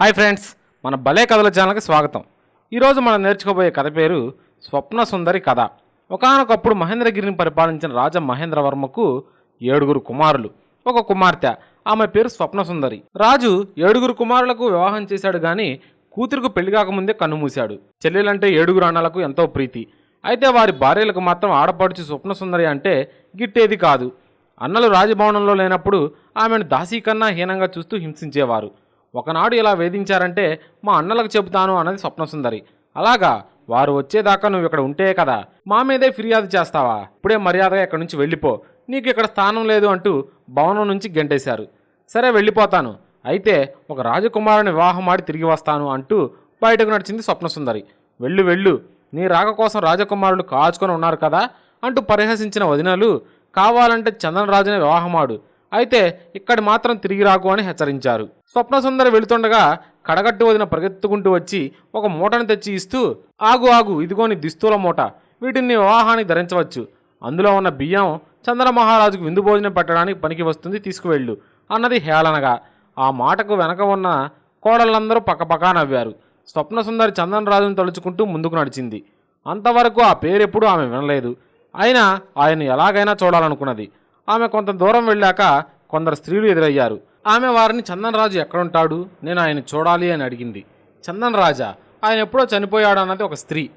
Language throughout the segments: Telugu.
హాయ్ ఫ్రెండ్స్ మన భలే కథల ఛానల్కి స్వాగతం. ఈరోజు మనం నేర్చుకోబోయే కథ పేరు స్వప్న సుందరి కథ. ఒకానొకప్పుడు మహేంద్రగిరిని పరిపాలించిన రాజా మహేంద్రవర్మకు ఏడుగురు కుమారులు. ఒక కుమార్తె ఆమె పేరు స్వప్న సుందరి. రాజు ఏడుగురు కుమారులకు వివాహం చేశాడు కానీ కూతురుకు పెళ్ళి కాకముందే కన్నుమూశాడు చెల్లెలంటే ఏడుగురు అన్నలకు ఎంతో ప్రీతి. అయితే వారి భార్యలకు మాత్రం ఆడపడుచు స్వప్న సుందరి అంటే గిట్టేది కాదు. అన్నలు రాజభవనంలో లేనప్పుడు ఆమెను దాసీ కన్నా హీనంగా చూస్తూ హింసించేవారు. ఒకనాడు ఇలా వేధించారంటే మా అన్నలకు చెబుతాను అన్నది స్వప్నసుందరి అలాగా వారు వచ్చేదాకా నువ్వు ఇక్కడ ఉంటే కదా మా మీదే ఫిర్యాదు చేస్తావా? ఇప్పుడే మర్యాదగా ఇక్కడి నుంచి వెళ్ళిపో. నీకు ఇక్కడ స్థానం లేదు అంటూ భవనం నుంచి గెంటేశారు. సరే వెళ్ళిపోతాను. అయితే ఒక రాజకుమారుని వివాహం ఆడి తిరిగి వస్తాను అంటూ బయటకు నడిచింది స్వప్నసుందరి వెళ్ళు వెళ్ళు. నీ రాక కోసం రాజకుమారులు కాచుకొని ఉన్నారు కదా అంటూ పరిహసించిన వదినలు కావాలంటే చందనరాజునే వివాహమాడు అయితే ఇక్కడ మాత్రం తిరిగి రాకు అని హెచ్చరించారు. స్వప్నసుందరి వెళుతుండగా కడగట్టు వదిన పరిగెత్తుకుంటూ వచ్చి ఒక మూటను తెచ్చి ఇస్తూ ఆగు ఆగు ఇదిగోని దిస్తుల మూట వీటిని వివాహానికి ధరించవచ్చు. అందులో ఉన్న బియ్యం చంద్రమహారాజుకు విందు భోజనం పెట్టడానికి పనికి వస్తుంది తీసుకువెళ్ళు అన్నది హేళనగా. ఆ మాటకు వెనక ఉన్న కోడళ్ళందరూ పక్కపక్కా నవ్వారు. స్వప్నసుందరి చందన్ రాజును తలుచుకుంటూ ముందుకు నడిచింది. అంతవరకు ఆ పేరెప్పుడు ఆమె వినలేదు. అయినా ఆయన ఎలాగైనా చూడాలనుకున్నది. ఆమె కొంత దూరం వెళ్ళాక కొందరు స్త్రీలు ఎదురయ్యారు. ఆమె వారిని చందన్ రాజు ఎక్కడుంటాడు? నేను ఆయన చూడాలి అని అడిగింది. చందన్ రాజా ఆయన ఎప్పుడో చనిపోయాడు అన్నది ఒక స్త్రీ.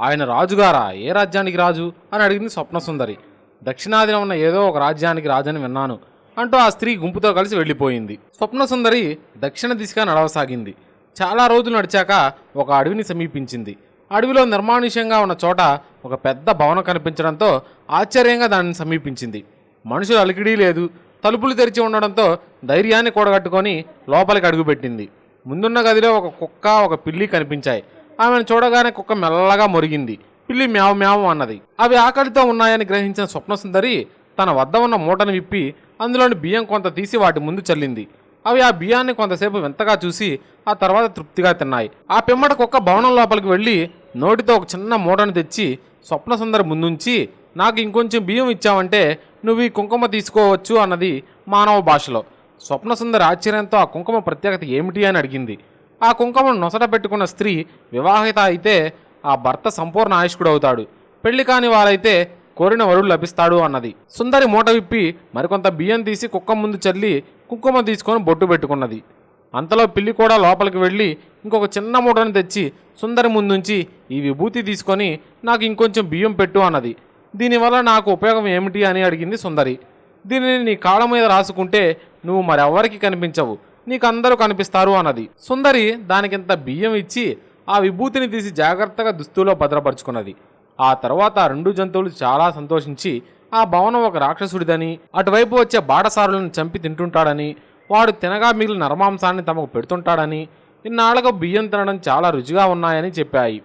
ఆయన రాజుగారా? ఏ రాజ్యానికి రాజు అని అడిగింది స్వప్నసుందరి. దక్షిణాదిన ఉన్న ఏదో ఒక రాజ్యానికి రాజని విన్నాను అంటూ ఆ స్త్రీ గుంపుతో కలిసి వెళ్ళిపోయింది. స్వప్నసుందరి దక్షిణ దిశగా నడవసాగింది. చాలా రోజులు నడిచాక ఒక అడవిని సమీపించింది. అడవిలో నిర్మానుష్యంగా ఉన్న చోట ఒక పెద్ద భవనం కనిపించడంతో ఆశ్చర్యంగా దానిని సమీపించింది. మనుషులు అలికిడీ లేదు. తలుపులు తెరిచి ఉండడంతో ధైర్యాన్ని కూడగట్టుకొని లోపలికి అడుగుపెట్టింది. ముందున్న గదిలో ఒక కుక్క ఒక పిల్లి కనిపించాయి. ఆమెను చూడగానే కుక్క మెల్లగా మొరిగింది. పిల్లి మ్యావ్ మ్యావ్ అన్నది. అవి ఆకలితో ఉన్నాయని గ్రహించిన స్వప్నసుందరి తన వద్ద ఉన్న మూటను విప్పి అందులోని బియ్యం కొంత తీసి వాటి ముందు చల్లింది. అవి ఆ బియ్యాన్ని కొంతసేపు వింతగా చూసి ఆ తర్వాత తృప్తిగా తిన్నాయి. ఆ పిమ్మట కుక్క భవనం లోపలికి వెళ్ళి నోటితో ఒక చిన్న మూటను తెచ్చి స్వప్నసుందరి ముందుంచి నాకు ఇంకొంచెం బియ్యం ఇచ్చావంటే నువ్వు ఈ కుంకుమ తీసుకోవచ్చు అన్నది మానవ భాషలో. స్వప్నసుందరి ఆశ్చర్యంతో ఆ కుంకుమ ప్రత్యేకత ఏమిటి అని అడిగింది. ఆ కుంకుమను నొసట పెట్టుకున్న స్త్రీ వివాహిత అయితే ఆ భర్త సంపూర్ణ ఆయుష్కుడు అవుతాడు పెళ్ళి కాని వారైతే కోరిన వరుడు లభిస్తాడు అన్నది. సుందరి మూట విప్పి మరికొంత బియ్యం తీసి కుక్క ముందు చల్లి కుంకుమ తీసుకొని బొట్టు పెట్టుకున్నది. అంతలో పిల్లి కూడా లోపలికి వెళ్ళి ఇంకొక చిన్న మూటను తెచ్చి సుందరి ముందుంచి ఈ విభూతి తీసుకొని నాకు ఇంకొంచెం బియ్యం పెట్టు అన్నది. దీనివల్ల నాకు ఉపయోగం ఏమిటి అని అడిగింది సుందరి. దీనిని నీ కాళ్ళ మీద రాసుకుంటే నువ్వు మరెవ్వరికి కనిపించవు. నీకందరూ కనిపిస్తారు అన్నది. సుందరి దానికింత బియ్యం ఇచ్చి ఆ విభూతిని తీసి జాగ్రత్తగా దుస్తులో భద్రపరుచుకున్నది. ఆ తర్వాత రెండు జంతువులు చాలా సంతోషించి ఆ భవనం ఒక రాక్షసుడిదని అటువైపు వచ్చే బాటసారులను చంపి తింటుంటాడని వాడు తినగా మిగిలిన నరమాంసాన్ని తమకు పెడుతుంటాడని ఇన్నాళ్ళకు బియ్యం తినడం చాలా రుచిగా ఉన్నాయని చెప్పాయి.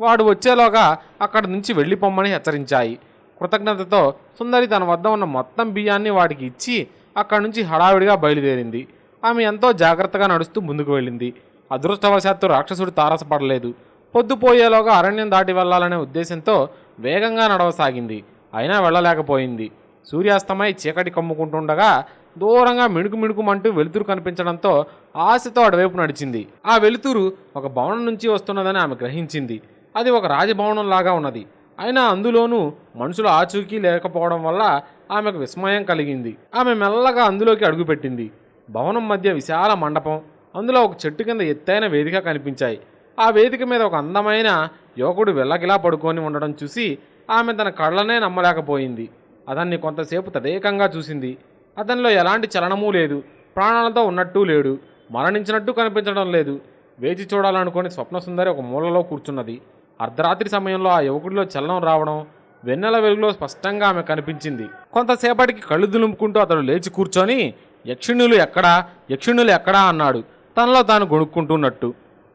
వాడు వచ్చేలోగా అక్కడి నుంచి వెళ్ళిపోమ్మని హెచ్చరించాయి. కృతజ్ఞతతో సుందరి తన వద్ద ఉన్న మొత్తం బియ్యాన్ని వాడికి ఇచ్చి అక్కడి నుంచి హడావిడిగా బయలుదేరింది. ఆమె ఎంతో జాగ్రత్తగా నడుస్తూ ముందుకు వెళ్ళింది. అదృష్టవశాత్తు రాక్షసుడు తారసపడలేదు. పొద్దుపోయేలోగా అరణ్యం దాటి వెళ్ళాలనే ఉద్దేశంతో వేగంగా నడవసాగింది. అయినా వెళ్ళలేకపోయింది. సూర్యాస్తమై చీకటి కమ్ముకుంటుండగా దూరంగా మిణుకు మిణుకుమంటూ వెలుతురు కనిపించడంతో ఆశతో అటువైపు నడిచింది. ఆ వెలుతురు ఒక భవనం నుంచి వస్తున్నదని ఆమె గ్రహించింది. అది ఒక రాజభవనం లాగా ఉన్నది. అయినా అందులోనూ మనుషుల ఆచూకీ లేకపోవడం వల్ల ఆమెకు విస్మయం కలిగింది. ఆమె మెల్లగా అందులోకి అడుగుపెట్టింది. భవనం మధ్య విశాల మండపం అందులో ఒక చెట్టు కింద ఎత్తైన వేదిక కనిపించాయి. ఆ వేదిక మీద ఒక అందమైన యువకుడు వెళ్ళకిలా పడుకొని ఉండడం చూసి ఆమె తన కళ్ళనే నమ్మలేకపోయింది. అతన్ని కొంతసేపు తదేకంగా చూసింది. అతనిలో ఎలాంటి చలనమూ లేదు. ప్రాణాలతో ఉన్నట్టు లేడు. మరణించినట్టు కనిపించడం లేదు. వేచి చూడాలనుకుని స్వప్నసుందరి ఒక మూలలో కూర్చున్నది. అర్ధరాత్రి సమయంలో ఆ యువకుడిలో చలనం రావడం వెన్నెల వెలుగులో స్పష్టంగా ఆమె కనిపించింది. కొంతసేపటికి కళ్ళు దులుముకుంటూ అతడు లేచి కూర్చొని యక్షిణులు ఎక్కడా? యక్షిణులు ఎక్కడా? అన్నాడు. తనలో తాను గొణుక్కుంటున్నట్టు.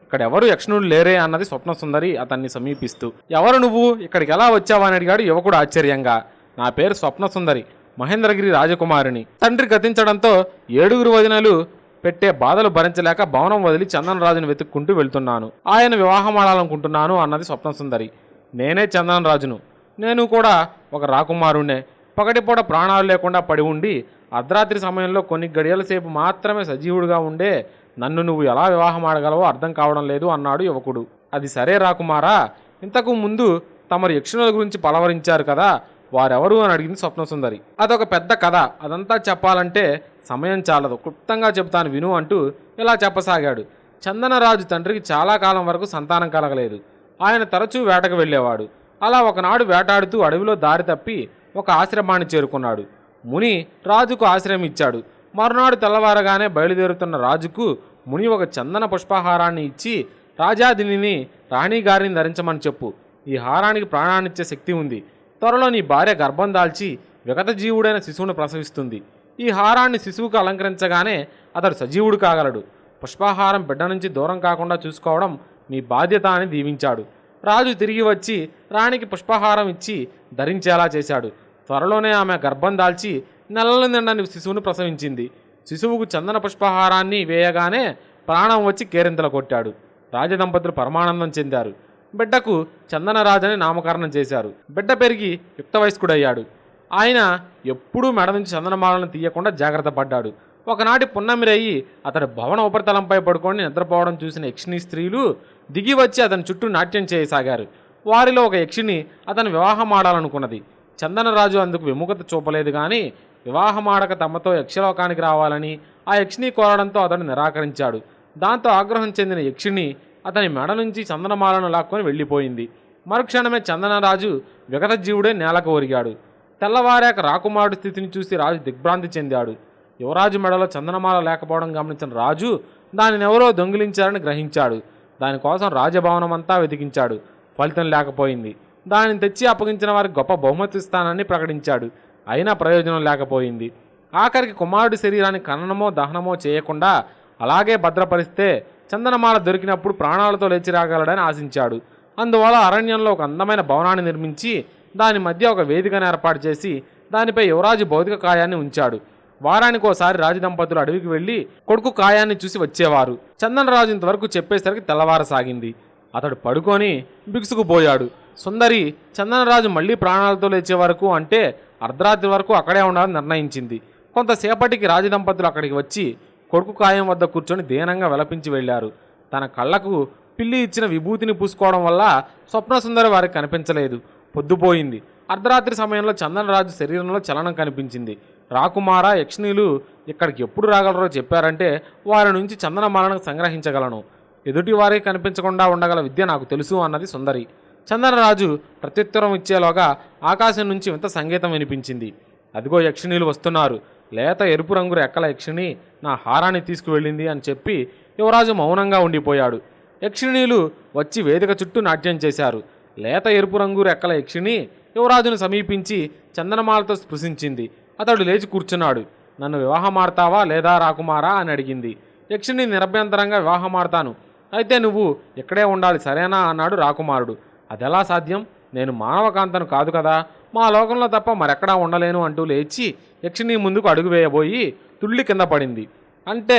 ఇక్కడ ఎవరు యక్షిణులు లేరే? అన్నది స్వప్న సుందరి అతన్ని సమీపిస్తూ. ఎవరు నువ్వు? ఇక్కడికి ఎలా వచ్చావని అడిగాడు యువకుడు ఆశ్చర్యంగా. నా పేరు స్వప్న సుందరి మహేంద్రగిరి రాజకుమారిని. తండ్రి గతించడంతో ఏడుగురు వదినలు పెట్టే బాధలు భరించలేక భవనం వదిలి చందనరాజును వెతుక్కుంటూ వెళ్తున్నాను. ఆయన వివాహం ఆడాలనుకుంటున్నాను అన్నది స్వప్నసుందరి నేనే చందనరాజును నేను కూడా ఒక రాకుమారుణ్ణే. పగటిపూట ప్రాణాలు లేకుండా పడి ఉండి అర్ధరాత్రి సమయంలో కొన్ని గడియల సేపు మాత్రమే సజీవుడిగా ఉండే నన్ను నువ్వు ఎలా వివాహం ఆడగలవో అర్థం కావడం లేదు అన్నాడు యువకుడు. అది సరే రాకుమారా ఇంతకు ముందు తమరు యక్షుల గురించి పలవరించారు కదా వారెవరు అని అడిగింది స్వప్న సుందరి అదొక పెద్ద కథ. అదంతా చెప్పాలంటే సమయం చాలదు. క్లుప్తంగా చెబుతాను విను అంటూ ఇలా చెప్పసాగాడు. చందనరాజు తండ్రికి చాలా కాలం వరకు సంతానం కలగలేదు. ఆయన తరచూ వేటకు వెళ్ళేవాడు. అలా ఒకనాడు వేటాడుతూ అడవిలో దారి తప్పి ఒక ఆశ్రమాన్ని చేరుకున్నాడు. ముని రాజుకు ఆశ్రయం ఇచ్చాడు. మరునాడు తెల్లవారగానే బయలుదేరుతున్న రాజుకు ముని ఒక చందన పుష్పహారాన్ని ఇచ్చి రాజాదిని రాణిగారిని ధరించమని చెప్పు. ఈ హారానికి ప్రాణాన్నిచ్చే శక్తి ఉంది. త్వరలో నీ భార్య గర్భం దాల్చి విగత జీవుడైన శిశువును ప్రసవిస్తుంది. ఈ హారాన్ని శిశువుకు అలంకరించగానే అతడు సజీవుడు కాగలడు. పుష్పాహారం బిడ్డ నుంచి దూరం కాకుండా చూసుకోవడం మీ బాధ్యత అని దీవించాడు. రాజు తిరిగి వచ్చి రాణికి పుష్పాహారం ఇచ్చి ధరించేలా చేశాడు. త్వరలోనే ఆమె గర్భం దాల్చి నెలల నిండని శిశువును ప్రసవించింది. శిశువుకు చందన పుష్పహారాన్ని వేయగానే ప్రాణం వచ్చి కేరింతలు కొట్టాడు. రాజదంపతులు పరమానందం చెందారు. బిడ్డకు చందనరాజని నామకరణం చేశారు. బిడ్డ పెరిగి యుక్త వయస్కుడయ్యాడు ఆయన ఎప్పుడూ మెడ నుంచి చందనమాలను తీయకుండా జాగ్రత్త పడ్డాడు. ఒకనాటి పున్నమిరయ్యి అతడు భవన ఉపరితలంపై పడుకొని నిద్రపోవడం చూసిన యక్షిణీ స్త్రీలు దిగి వచ్చి అతని చుట్టూ నాట్యం చేయసాగారు. వారిలో ఒక యక్షిని అతను వివాహమాడాలనుకున్నది చందనరాజు అందుకు విముఖత చూపలేదు కానీ వివాహమాడక తమతో యక్షలోకానికి రావాలని ఆ యక్షిని కోరడంతో అతడు నిరాకరించాడు. దాంతో ఆగ్రహం చెందిన యక్షిణి అతని మెడ నుంచి చందనమాలను లాక్కొని వెళ్ళిపోయింది. మరుక్షణమే చందనరాజు విగతజీవుడే నేలకు ఒరిగాడు. తెల్లవారాక రాకుమారుడి స్థితిని చూసి రాజు దిగ్భ్రాంతి చెందాడు. యువరాజు మెడలో చందనమాల లేకపోవడం గమనించిన రాజు దానిని ఎవరో దొంగిలించారని గ్రహించాడు. దానికోసం రాజభవనం అంతా వెతికించాడు. ఫలితం లేకపోయింది. దానిని తెచ్చి అప్పగించిన వారికి గొప్ప బహుమతి ఇస్తానని ప్రకటించాడు. అయినా ప్రయోజనం లేకపోయింది. ఆఖరికి కుమారుడి శరీరాన్ని ఖననమో దహనమో చేయకుండా అలాగే భద్రపరిస్తే చందనమాల దొరికినప్పుడు ప్రాణాలతో లేచి రాగలడని ఆశించాడు. అందువల్ల అరణ్యంలో ఒక అందమైన భవనాన్ని నిర్మించి దాని మధ్య ఒక వేదికను ఏర్పాటు చేసి దానిపై యువరాజు భౌతిక కాయాన్ని ఉంచాడు. వారానికి ఒకసారి రాజదంపతులు అడవికి వెళ్ళి కొడుకు కాయాన్ని చూసి వచ్చేవారు. చందనరాజు ఇంతవరకు చెప్పేసరికి తెల్లవారసాగింది. అతడు పడుకొని బిగుసుకుపోయాడు సుందరి చందనరాజు మళ్ళీ ప్రాణాలతో లేచే వరకు అంటే అర్ధరాత్రి వరకు అక్కడే ఉండాలని నిర్ణయించింది. కొంతసేపటికి రాజదంపతులు అక్కడికి వచ్చి కొడుకు కాయం వద్ద కూర్చొని దీనంగా విలపించి వెళ్ళారు. తన కళ్ళకు పిల్లి ఇచ్చిన విభూతిని పూసుకోవడం వల్ల స్వప్న సుందరి వారికి కనిపించలేదు. పొద్దుపోయింది. అర్ధరాత్రి సమయంలో చందనరాజు శరీరంలో చలనం కనిపించింది. రాకుమార యక్షిణీలు ఇక్కడికి ఎప్పుడు రాగలరో చెప్పారంటే వారి నుంచి చందనమాలను సంగ్రహించగలను. ఎదుటి వారికి కనిపించకుండా ఉండగల విద్య నాకు తెలుసు అన్నది సుందరి. చందనరాజు ప్రత్యుత్తరం ఇచ్చేలోగా ఆకాశం నుంచి వింత సంగీతం వినిపించింది. అదిగో యక్షిణీలు వస్తున్నారు. లేత ఎరుపు రంగు రెక్కల యక్షిణి నా హారాన్ని తీసుకువెళ్ళింది అని చెప్పి యువరాజు మౌనంగా ఉండిపోయాడు. యక్షిణీలు వచ్చి వేదిక చుట్టూ నాట్యం చేశారు. లేత ఎరుపు రంగు రెక్కల యక్షిణి యువరాజును సమీపించి చందనమాలతో స్పృశించింది. అతడు లేచి కూర్చున్నాడు. నన్ను వివాహమాడతావా లేదా రాకుమారా అని అడిగింది. యక్షిణి నిరభ్యంతరంగా వివాహమాడతాను అయితే నువ్వు ఇక్కడే ఉండాలి సరేనా అన్నాడు రాకుమారుడు. అదెలా సాధ్యం? నేను మానవకాంతను కాదు కదా. మా లోకంలో తప్ప మరెక్కడా ఉండలేను అంటూ లేచి యక్షిని ముందుకు అడుగు వేయబోయి తుళ్ళి కింద పడింది. అంటే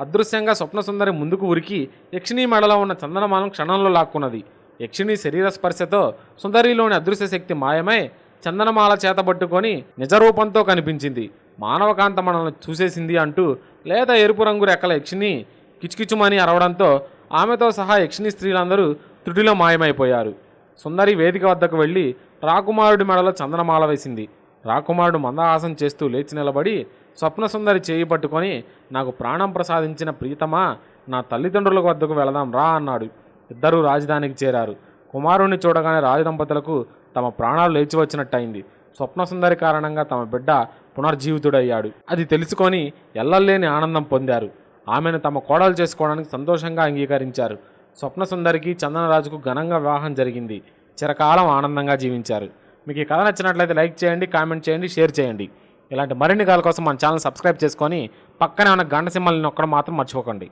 అదృశ్యంగా స్వప్నసుందరి ముందుకు ఉరికి యక్షిని మెడలో ఉన్న చందనమానం క్షణంలో లాక్కున్నది. యక్షిని శరీర స్పర్శతో సుందరిలోని అదృశ్య శక్తి మాయమై చందనమాల చేతబట్టుకొని నిజరూపంతో కనిపించింది. మానవకాంత మనల్ని చూసేసింది అంటూ లేత ఎరుపు రంగు రెక్కల యక్షిని కిచుకిచుమని అరవడంతో ఆమెతో సహా యక్షిని స్త్రీలందరూ త్రుటిలో మాయమైపోయారు. సుందరి వేదిక వద్దకు వెళ్ళి రాకుమారుడి మెడలో చందనమాల వేసింది. రాకుమారుడు మందహాసం చేస్తూ లేచి నిలబడి స్వప్న సుందరి చేయి పట్టుకొని నాకు ప్రాణం ప్రసాదించిన ప్రీతమా నా తల్లిదండ్రుల వద్దకు వెళదాం రా అన్నాడు. ఇద్దరూ రాజధానికి చేరారు. కుమారుణ్ణి చూడగానే రాజదంపతులకు తమ ప్రాణాలు లేచి వచ్చినట్టయింది. స్వప్న సుందరి కారణంగా తమ బిడ్డ పునర్జీవితుడయ్యాడు. అది తెలుసుకొని ఎల్లలేని ఆనందం పొందారు. ఆమెను తమ కోడలు చేసుకోవడానికి సంతోషంగా అంగీకరించారు. స్వప్న సుందరికి చందనరాజుకు ఘనంగా వివాహం జరిగింది. చిరకాలం ఆనందంగా జీవించారు. మీకు ఈ కథ నచ్చినట్లయితే లైక్ చేయండి కామెంట్ చేయండి షేర్ చేయండి. ఇలాంటి మరిన్ని కథల కోసం మన ఛానల్ సబ్స్క్రైబ్ చేసుకొని పక్కనే ఉన్న గంట సింబల్ని నొక్కడం మాత్రం మర్చిపోకండి.